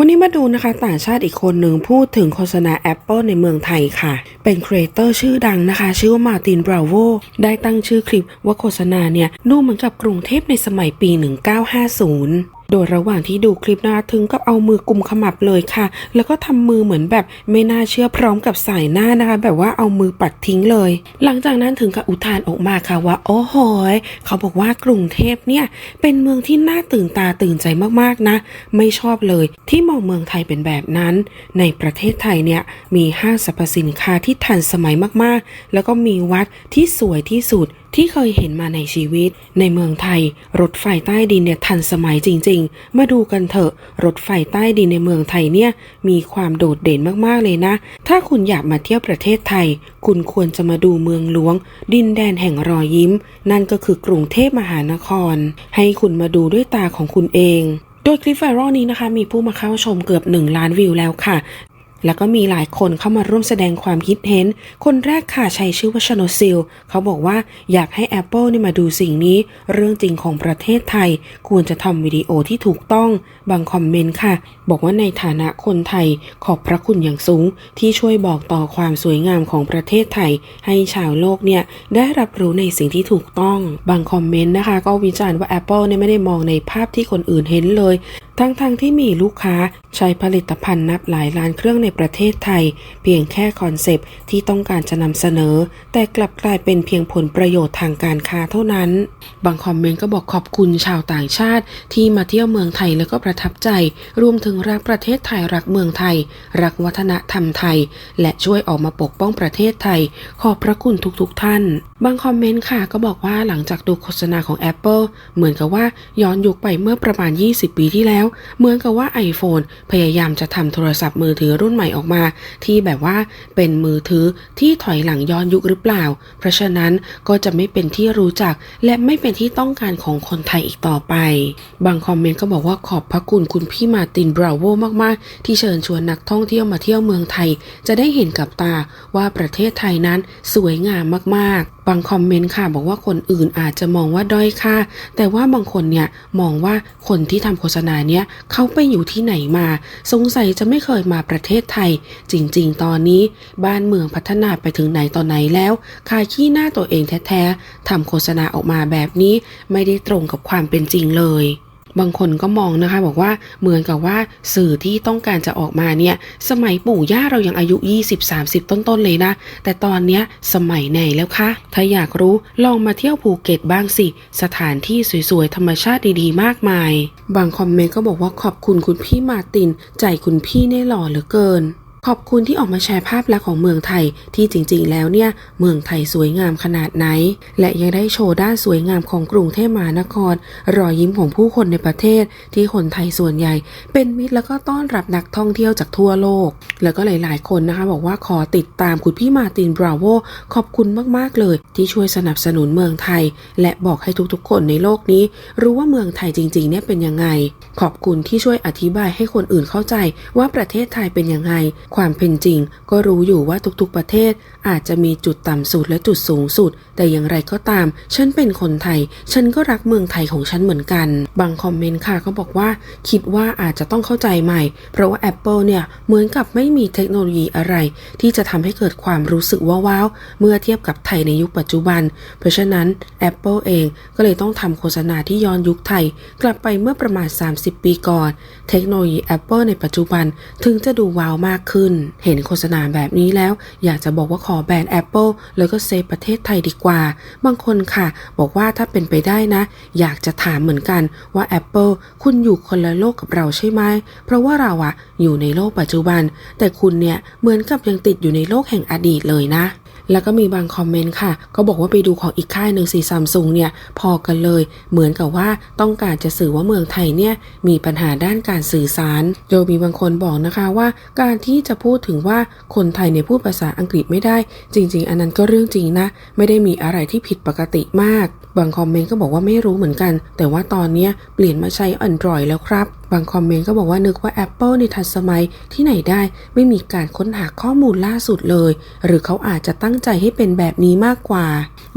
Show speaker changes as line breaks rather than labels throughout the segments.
วันนี้มาดูนะคะต่างชาติอีกคนหนึ่งพูดถึงโฆษณา Apple ในเมืองไทยค่ะ เป็นครีเอเตอร์ชื่อดังนะคะ ชื่อว่ามาตินบราโวได้ตั้งชื่อคลิปว่าโฆษณาเนี่ย ดูเหมือนกับกรุงเทพในสมัยปี 1950 โดยระหว่างที่ดูคลิปนะคะถึงกับเอามือกุมขมับเลยค่ะ แล้วก็ทำมือเหมือนแบบไม่น่าเชื่อพร้อมกับสายหน้านะคะ แบบว่าเอามือปัดทิ้งเลย หลังจากนั้นถึงกับอุทานออกมาค่ะว่า โอ้โหยเขาบอกว่ากรุงเทพเนี่ย เป็นเมืองที่น่าตื่นตาตื่นใจมากๆนะ ไม่ชอบเลยที่มองเมืองไทยเป็นแบบนั้น ในประเทศไทยเนี่ยมีห้างสรรพสินค้าที่ทันสมัยมากๆ แล้วก็มีวัดที่สวยที่สุดที่เคยเห็นมาในชีวิต ในเมืองไทย รถไฟใต้ดินเนี่ยทันสมัยจริง ๆ มาดูกันเถอะรถไฟใต้ดินในเมืองไทยเนี่ยมีความโดดเด่นมากๆเลยนะ ถ้าคุณอยากมาเที่ยวประเทศไทย คุณควรจะมาดูเมืองหลวง ดินแดนแห่งรอยยิ้ม นั่นก็คือกรุงเทพมหานคร ให้คุณมาดูด้วยตาของคุณเองโดยคลิปไวรัลนี้นะคะมีผู้มาเข้าชมเกือบ 1 ล้านวิวแล้วค่ะ แล้วก็มีหลายคนเข้ามาร่วมแสดงความคิดเห็น คนแรกค่ะใช้ชื่อว่าชโนซิล เขาบอกว่าอยากให้ Apple เนี่ยมาดูสิ่งนี้ เรื่องจริงของประเทศไทย ควรจะทำวิดีโอที่ถูกต้อง บางคอมเมนต์ค่ะ บอกว่าในฐานะคนไทยขอบพระคุณอย่างสูง ที่ช่วยบอกต่อความสวยงามของประเทศไทย ให้ชาวโลกเนี่ยได้รับรู้ในสิ่งที่ถูกต้อง บางคอมเมนต์นะคะ ก็วิจารณ์ว่า Apple เนี่ยไม่ได้มองในภาพที่คนอื่นเห็นเลย ทั้งๆทที่มีลูกค้าใช้ผลิตภัณฑ์นับหลายล้านเครื่องในประเทศไทย เพียงแค่คอนเซปที่ต้องการจะนำเสนอ แต่กลับกลายเป็นเพียงผลประโยชน์ทางการค้าเท่านั้น บางคอมเมนต์ก็บอกขอบคุณชาวต่างชาติ ที่มาเที่ยวเมืองไทยแล้วก็ประทับใจ รวมถึงรักประเทศไทยรักเมืองไทย รักวัฒนธรรมไทย และช่วยออกมาปกป้องประเทศไทย ขอบพระคุณทุกๆทท่าน บางคอมเมนต์ค่ะก็บอกว่าหลังจากดูโฆษณาของ Apple เหมือนกับว่าย้อนยุคไปเมื่อประมาณ 20 ปีที่แล้วเหมือนกับว่า iPhone พยายามจะทำโทรศัพท์มือถือรุ่นใหม่ออกมา ที่แบบว่าเป็นมือถือที่ถอยหลังย้อนยุคหรือเปล่า เพราะฉะนั้นก็จะไม่เป็นที่รู้จัก และไม่เป็นที่ต้องการของคนไทยอีกต่อไป บางคอมเมนต์ก็บอกว่าขอบพระคุณคุณพี่มาตินบราโวมาก ๆ ที่เชิญชวนนักท่องเที่ยวมาเที่ยวเมืองไทย จะได้เห็นกับตาว่าประเทศไทยนั้นสวยงามมาก ๆ บางคอมเมนต์ค่ะ บอกว่าคนอื่นอาจจะมองว่าด้อยค่า แต่ว่าบางคนเนี่ยมองว่าคนที่ทำโฆษณาเนี้ยเขาไปอยู่ที่ไหนมา สงสัยจะไม่เคยมาประเทศไทย จริง ๆ ตอนนี้บ้านเมืองพัฒนาไปถึงไหนต่อไหนแล้วขายขี้หน้าตัวเองแท้ๆทำโฆษณาออกมาแบบนี้ไม่ได้ตรงกับความเป็นจริงเลย บางคนก็มองนะคะ บอกว่าเหมือนกับว่าสื่อที่ต้องการจะออกมาเนี่ย สมัยปู่ย่าเรายังอายุ 20-30 ต้นๆเลยนะ แต่ตอนเนี้ยสมัยไหนแล้วคะ ถ้าอยากรู้ลองมาเที่ยวภูเก็ตบ้างสิ สถานที่สวยๆ ธรรมชาติดีๆ มากมาย บางคอมเมนต์ก็บอกว่าขอบคุณคุณพี่มาติน ใจคุณพี่เนี่ยหล่อเหลือเกิน ขอบคุณที่ออกมาแชร์ภาพลักษณ์ของเมืองไทยที่จริงๆ แล้วเนี่ยเมืองไทยสวยงามขนาดไหน และยังได้โชว์ด้านสวยงามของกรุงเทพมหานคร รอยยิ้มของผู้คนในประเทศ ที่คนไทยส่วนใหญ่ เป็นมิตรแล้วก็ต้อนรับนักท่องเที่ยวจากทั่วโลก แล้วก็หลายๆ คนนะคะ บอกว่าขอติดตามคุณพี่มาตินบราโวขอบคุณมากๆเลย ที่ช่วยสนับสนุนเมืองไทย และบอกให้ทุกๆ คนในโลกนี้ รู้ว่าเมืองไทยจริงๆเนี่ยเป็นยังไง ขอบคุณที่ช่วยอธิบายให้คนอื่นเข้าใจว่าประเทศไทยเป็นยังไงความเป็นจริงก็รู้อยู่ว่าทุกๆประเทศอาจจะมีจุดต่ำสุดและจุดสูงสุด แต่อย่างไรก็ตาม ฉันเป็นคนไทย ฉันก็รักเมืองไทยของฉันเหมือนกัน บางคอมเมนต์ค่ะก็บอกว่า คิดว่าอาจจะต้องเข้าใจใหม่ เพราะว่า Apple เนี่ยเหมือนกับไม่มีเทคโนโลยีอะไร ที่จะทำให้เกิดความรู้สึกว้าวๆเมื่อเทียบกับไทยในยุคปัจจุบัน เพราะฉะนั้น Apple เองก็เลยต้องทำโฆษณาที่ย้อนยุคไทย กลับไปเมื่อประมาณ 30 ปีก่อน เทคโนโลยี Apple ในปัจจุบันถึงจะดูว้าวมากขึ้นขึ้น เห็นโฆษณาแบบนี้แล้ว อยากจะบอกว่าขอแบน Apple แล้วก็เซฟประเทศไทยดีกว่า บางคนค่ะ บอกว่าถ้าเป็นไปได้นะ อยากจะถามเหมือนกันว่า Apple คุณอยู่คนละโลกกับเราใช่ไหม เพราะว่าเราอะอยู่ในโลกปัจจุบัน แต่คุณเนี่ยเหมือนกับยังติดอยู่ในโลกแห่งอดีตเลยนะ แล้วก็มีบางคอมเมนต์ค่ะ ก็บอกว่าไปดูของอีกค่ายหนึ่งสีซัมซุงเนี่ยพอกันเลย เหมือนกับว่าต้องการจะสื่อว่าเมืองไทยเนี่ยมีปัญหาด้านการสื่อสาร โดยมีบางคนบอกนะคะว่า การที่จะพูดถึงว่าคนไทยเนี่ยพูดภาษาอังกฤษไม่ได้ จริง ๆ อันนั้นก็เรื่องจริงนะ ไม่ได้มีอะไรที่ผิดปกติมาก บางคอมเมนต์ก็บอกว่าไม่รู้เหมือนกัน แต่ว่าตอนนี้เปลี่ยนมาใช้ Android แล้วครับบางคอมเมนต์ก็บอกว่านึกว่า Apple ในทันสมัยที่ไหนได้ไม่มีการค้นหาข้อมูลล่าสุดเลย หรือเขาอาจจะตั้งใจให้เป็นแบบนี้มากกว่า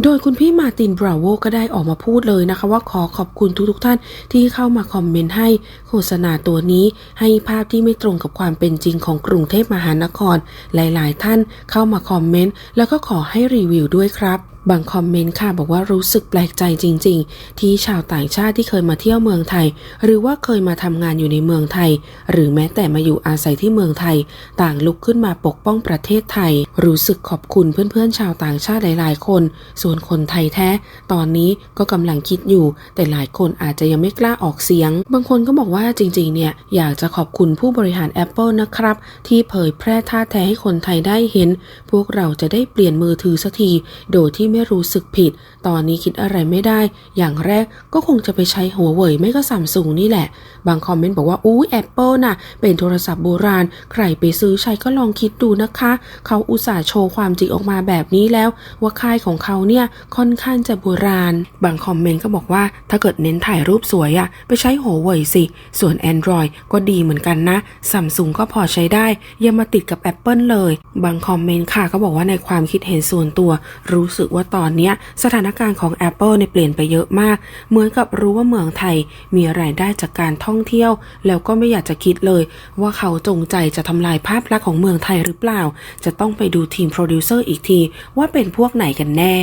โดยคุณพี่มาตินบราโวก็ได้ออกมาพูดเลยนะคะ ว่าขอขอบคุณทุกๆท่านที่เข้ามาคอมเมนต์ให้โฆษณาตัวนี้ ให้ภาพที่ไม่ตรงกับความเป็นจริงของกรุงเทพมหานคร หลายๆ ท่านเข้ามาคอมเมนต์แล้วก็ขอให้รีวิวด้วยครับบางคอมเมนต์ค่ะบอกว่ารู้สึกแปลกใจจริง ๆ ที่ชาวต่างชาติที่เคยมาเที่ยวเมืองไทย หรือว่าเคยมาทำงานอยู่ในเมืองไทย หรือแม้แต่มาอยู่อาศัยที่เมืองไทย ต่างลุกขึ้นมาปกป้องประเทศไทย รู้สึกขอบคุณเพื่อนๆ ชาวต่างชาติหลายๆ คน ส่วนคนไทยแท้ ตอนนี้ก็กำลังคิดอยู่ แต่หลายคนอาจจะยังไม่กล้าออกเสียง บางคนก็บอกว่าจริงๆ เนี่ยอยากจะขอบคุณผู้บริหาร Apple นะครับ ที่เผยแพร่ท่าแท้ให้คนไทยได้เห็น พวกเราจะได้เปลี่ยนมือถือสักที โดยที่ไม่รู้สึกผิด ตอนนี้คิดอะไรไม่ได้ อย่างแรกก็คงจะไปใช้หัวเว่ยไม่ก็ซัมซุงนี่แหละ บางคอมเมนต์บอกว่าอู้แอปเปิลน่ะ เป็นโทรศัพท์โบราณ ใครไปซื้อใช้ก็ลองคิดดูนะคะ เขาอุตส่าห์โชว์ความจริงออกมาแบบนี้แล้ว ว่าค่ายของเขาเนี่ยค่อนข้างจะโบราณ บางคอมเมนต์ก็บอกว่าถ้าเกิดเน้นถ่ายรูปสวยอะไปใช้หัวเว่ยสิ ส่วน Android ก็ดีเหมือนกันนะซัมซุงก็พอใช้ได้ อย่ามาติดกับ Apple เลย บางคอมเมนต์ค่ะก็บอกว่าในความคิดเห็นส่วนตัว รู้สึกว่าตอนเนี้ยสถานการณ์ของ Apple เนี่ยเปลี่ยนไปเยอะมาก เหมือนกับรู้ว่าเมืองไทยมีรายได้จากการท่องเที่ยวแล้วก็ไม่อยากจะคิดเลย ว่าเขาจงใจจะทำลายภาพลักษณ์ของเมืองไทยหรือเปล่า จะต้องไปดูทีมโปรดิวเซอร์อีกที ว่าเป็นพวกไหนกันแน่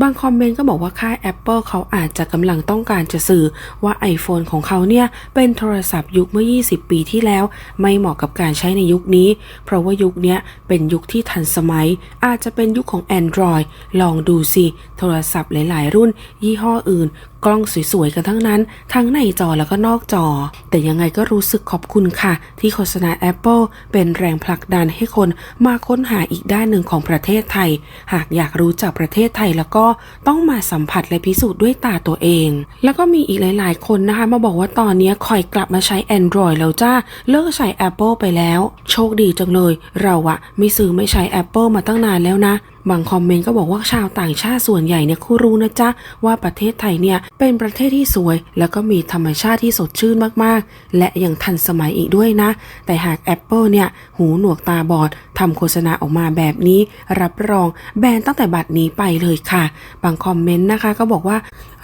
บางคอมเมนต์ก็บอกว่าค่าย Apple เขาอาจจะกำลังต้องการจะสื่อว่า iPhone ของเขาเนี่ย เป็นโทรศัพท์ยุคเมื่อ 20 ปีที่แล้ว ไม่เหมาะกับการใช้ในยุคนี้ เพราะว่ายุคนี้เป็นยุคที่ทันสมัย อาจจะเป็นยุคของ Android ลองดูสิ โทรศัพท์หลาย ๆ รุ่น ยี่ห้ออื่นกล้องสวยๆกันทั้งนั้น ทั้งในจอแล้วก็นอกจอ แต่ยังไงก็รู้สึกขอบคุณค่ะ ที่โฆษณา Apple เป็นแรงผลักดันให้คนมาค้นหาอีกด้านหนึ่งของประเทศไทย หากอยากรู้จักประเทศไทยแล้วก็ต้องมาสัมผัสและพิสูจน์ด้วยตาตัวเอง แล้วก็มีอีกหลาย ๆ คนนะคะ มาบอกว่าตอนนี้คอยกลับมาใช้ Android แล้วจ้าเลิกใช้ Apple ไปแล้ว โชคดีจังเลย เราอะไม่ซื้อไม่ใช้ Apple มาตั้งนานแล้วนะบางคอมเมนต์ก็บอกว่าชาวต่างชาติส่วนใหญ่เนี่ยคูรู้นะจ๊ะ ว่าประเทศไทยเนี่ยเป็นประเทศที่สวย แล้วก็มีธรรมชาติที่สดชื่นมากๆ และยังทันสมัยอีกด้วยนะ แต่หาก Apple เนี่ยหูหนวกตาบอดทำโฆษณาออกมาแบบนี้ รับรองแบนตั้งแต่บัดนี้ไปเลยค่ะ บางคอมเมนต์นะคะก็บอกว่า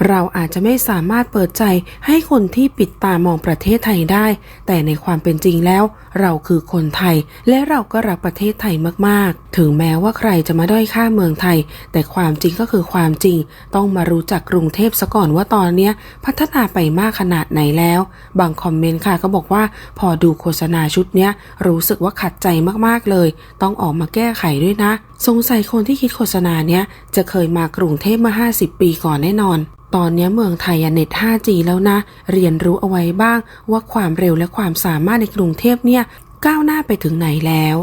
เราอาจจะไม่สามารถเปิดใจให้คนที่ปิดตามองประเทศไทยได้ แต่ในความเป็นจริงแล้ว เราคือคนไทย และเราก็รักประเทศไทยมากๆ ถึงแม้ว่าใครจะมาด้อยค่าเมืองไทย แต่ความจริงก็คือความจริง ต้องมารู้จักกรุงเทพซะก่อนว่าตอนเนี้ยพัฒนาไปมากขนาดไหนแล้ว บางคอมเมนต์ค่ะก็บอกว่าพอดูโฆษณาชุดเนี้ยรู้สึกว่าขัดใจมากๆเลย ต้องออกมาแก้ไขด้วยนะ สงสัยคนที่คิดโฆษณาเนี้ยจะเคยมากรุงเทพมา50 ปีก่อนแน่นอนตอนนี้เมืองไทยเน็ต 5G แล้วนะ เรียนรู้เอาไว้บ้างว่าความเร็วและความสามารถในกรุงเทพเนี่ยก้าวหน้าไปถึงไหนแล้ว